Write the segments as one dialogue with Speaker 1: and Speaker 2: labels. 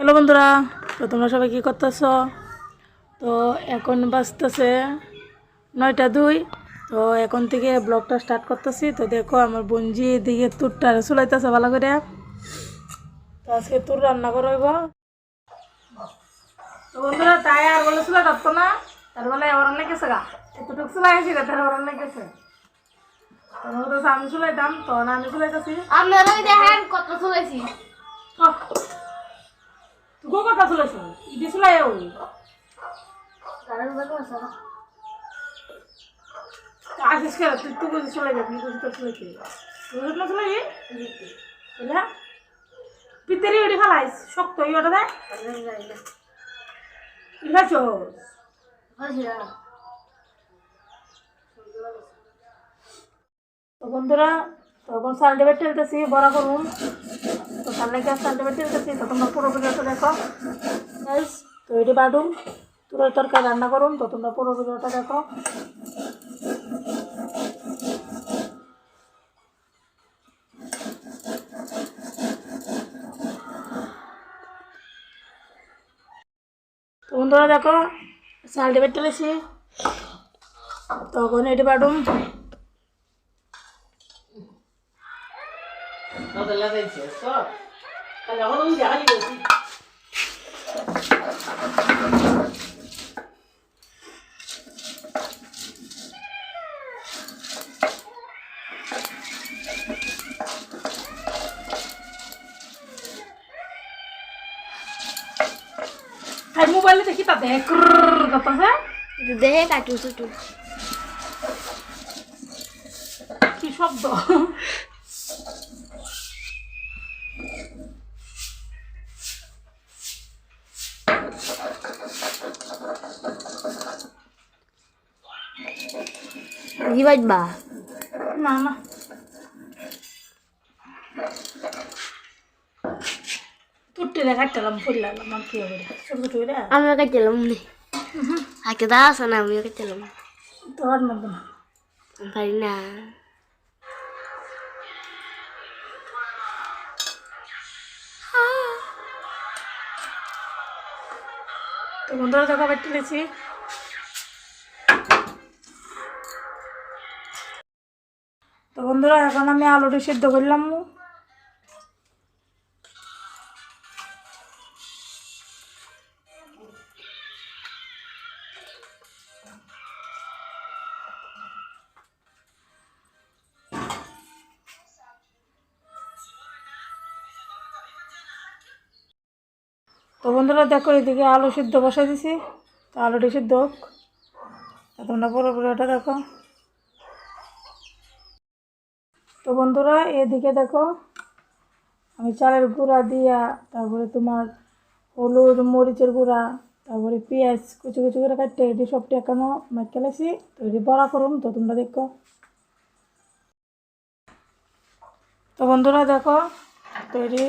Speaker 1: Hello বন্ধুরা তো তোমরা সবাই কী করতেছ? তো এখন বাজতেছে নয়টা দুই। তো এখন থেকে ব্লগটা স্টার্ট করতেছি। তো দেখো আমার বঞ্জি এদিকে তুরটা চুলাইতেছে ভালো করে। তো আজকে তুর রান্না করব তো বন্ধুরা তাই আর বলে চুলা ধরতো না। তার বলে ওরান লেগেছে গা। এতটুকু চুলাই আসি তার ওরান লেগেছে তো আমি চুলাইতাম তো না আমি চুলাইতেছি।
Speaker 2: দেখেন কত চলেছি
Speaker 1: তুই কথা চলেছ ইডি চুলাই ওই আসিস কেন তুই তুই বুঝি চলে যাবি বুঝি চলে কি? তুই চলে গিয়ে বুঝলা পিতেরি ওটি ফেলাইস, শক্ত ই ওটা দেয় ঠিক তো বন্ধুরা, তখন সানডে টেলতেছি বড়া করুন। তো সামনে গ্যাস সানডে টেলতেছি তো তোমরা পুরো ভিডিওটা দেখো। গাইস তো এটি বাডুম তুরের তরকারি রান্না করুন, তো তোমরা পুরো ভিডিওটা দেখো। তো বন্ধুরা দেখো সানডে বেট টেলেছি তখন এটি বাডুম তাই মোবাইলে দেখি তাতে করতেছে
Speaker 2: দেখে কাটু
Speaker 1: কি শব্দ
Speaker 2: কি বাজবা
Speaker 1: না না তুট্টিলে কাটলাম ফুললাম আমার কি হবে ছোট ছোট করে
Speaker 2: আমিও কাটলাম নে আগে দা আছে না আমিও কাটলাম
Speaker 1: তোর মধ্যে না
Speaker 2: পারি না
Speaker 1: তো বন্ধুরা দেখা বেটে লেছি বন্ধুরা, এখন আমি আলুটি সিদ্ধ করলাম তো বন্ধুরা, দেখো এদিকে আলু সিদ্ধ বসাই দিছি। তো আলুটি সিদ্ধ হোক। তোমরা পুরোপুরি ওটা দেখো। তো বন্ধুরা, এদিকে দেখো, আমি চালের গুঁড়া দিয়া, তারপরে তোমার হলুদ, মরিচের গুঁড়া, তারপরে পেঁয়াজ, কুচি কুচি করে কাটতে এটি সবটি এখনও মেখেলেছি তো এটি বড়া করুন, তো তোমরা দেখো। তো বন্ধুরা দেখো, তো এটি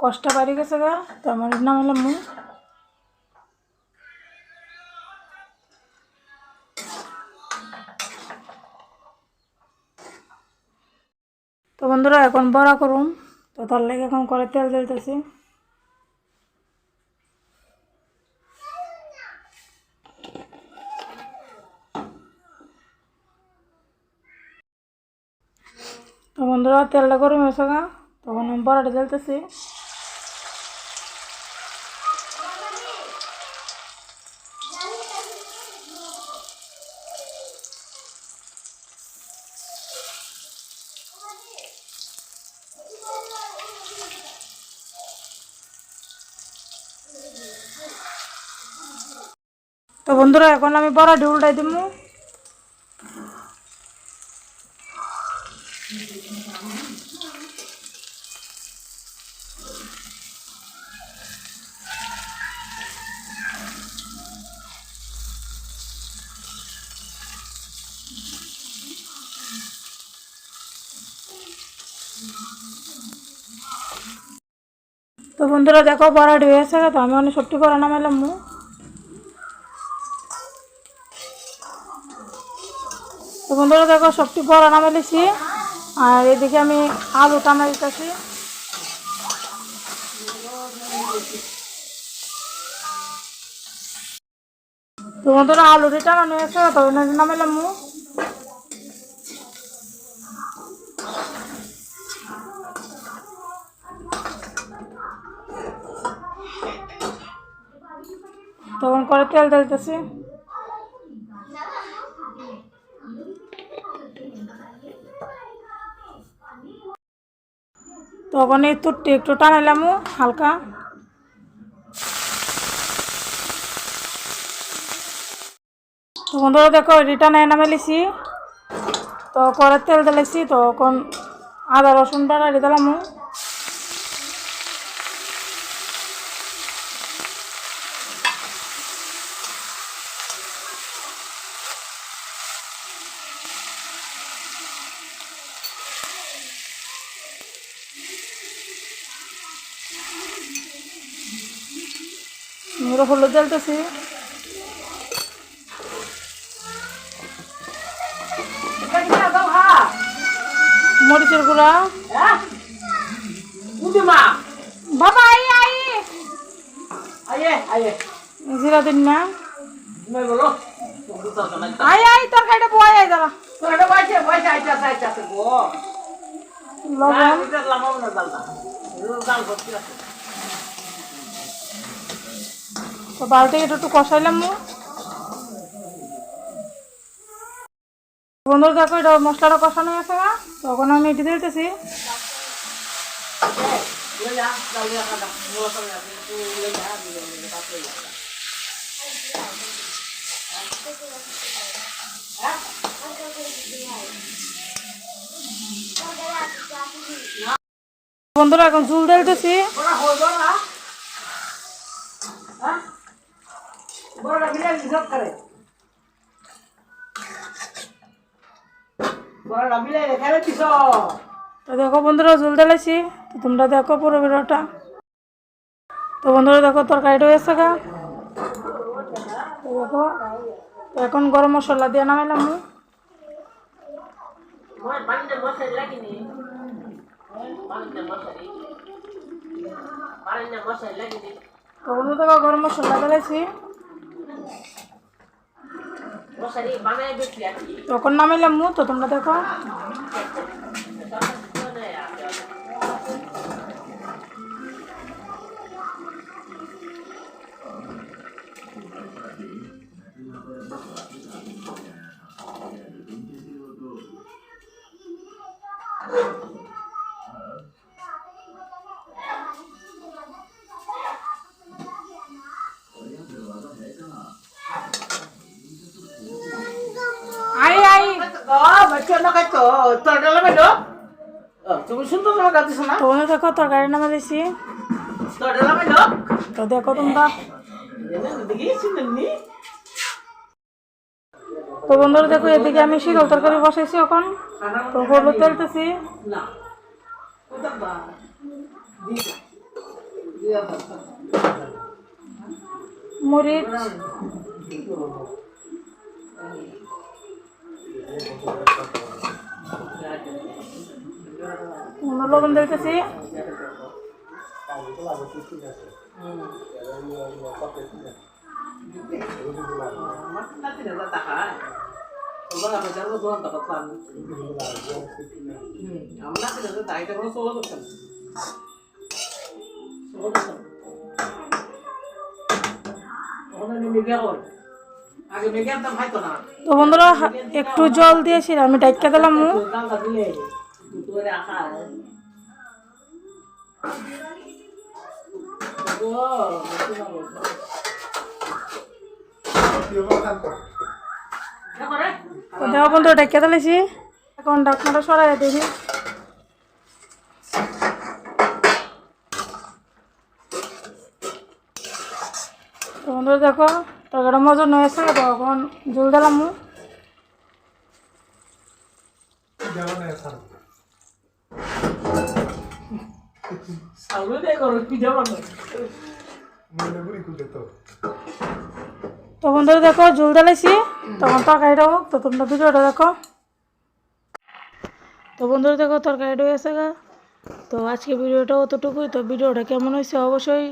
Speaker 1: কষ্ট বাড়ি গেছে গা, তো আমার নাম হলো মু। তো বন্ধুরা, এখন বড়া করুন তো তার লেগে এখন করে তেল দিতেছি তো বন্ধুরা, তেলটা গরম হয়েছে গা। তখন আমি বড়াটা জ্বলতেছি। তো বন্ধুরা, এখন আমি বড়াটি উল্টাই দিব। তো বন্ধুরা, দেখো বড়াটি হয়েছে তো আমি অনেক সবটি বড়া নামাইলাম মু তো বন্ধুরা, দেখো, সবটি বড়া নামাইলেছি আর এদিকে আমি আলু টানা দিতেছি। তোমাদের আলু রেটা মানে আছে তো না নামাইলাম মু। তখন করে তেল ঢালতেছি। তখন তুরটি একটু টানাইলাম হালকা। তখন ধরো দেখো রিটার্ন এনে নামাইলিছি তো কড়ার তেল দিলেছি তখন আদা রসুন বাটা দিলাম। এগুলো হলুদ জ্বালতেছি মরিচের গুঁড়া বাবা আই আই জিরা দিন না আই আই তরকারিটা বয় আই দাঁড়া লবণ
Speaker 3: এটা লামাও না দালটা এটা দাল ভর্তি আছে
Speaker 1: তো বারোটাকে এটা একটু কষাইলাম বন্ধুর দেখো এটা মশলাটা কষানো হয়েছে না তখন আমি এটি দিতেছি। বন্ধুরা, এখন জুল দিতেছি তো দেখো বন্ধুরা জল ঢালাইছি তো তোমরা দেখো পুরো ভিডিওটা। তো বন্ধুরা দেখো তরকারিটা হয়েছে গা। দেখো এখন গরম মশলা দিয়ে নামাইলাম আমি। গরম মশলা দিলাইছি
Speaker 3: মশারি বানাই বেশি আর কি?
Speaker 1: তখন নামাইলাম মু তো তোমরা দেখো। আই
Speaker 3: তুমি সুন্দর না
Speaker 1: দেখো তরকারি নামা দিছি
Speaker 3: তোর ডালা মেলো
Speaker 1: তো দেখো তোমরা। তো বন্ধুরা দেখো এদিকে আমি শীতল তরকারি বসাইছি এখন। তো হলুদ তেলতেছি।
Speaker 3: না। ওটা বা দিয়া দিয়া
Speaker 1: মরিচ উনো লবণ দিতেছি। তো বন্ধুরা একটু জল দিয়েছি আমি ডাইকা দিলাম। তো দেখো বন্ধু দিলেছি এখন ডাকনাটা সরাই দেখি তো দেখো, তরকারিটা মজন হয়েছে। তখন জল দিলাম।
Speaker 3: করো ধরে যাব না
Speaker 1: তো। বন্ধুরা দেখো জল দালাইছি তখন তরকারি হোক তো তোমরা ভিডিওটা দেখো। তো বন্ধুরা দেখো তরকারিটা হয়েছে গা। তো আজকে ভিডিওটা অতটুকুই। তো ভিডিওটা কেমন হয়েছে অবশ্যই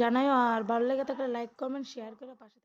Speaker 1: জানাইও আর ভালো লেগে থাকলে লাইক কমেন্ট শেয়ার করে পাশে।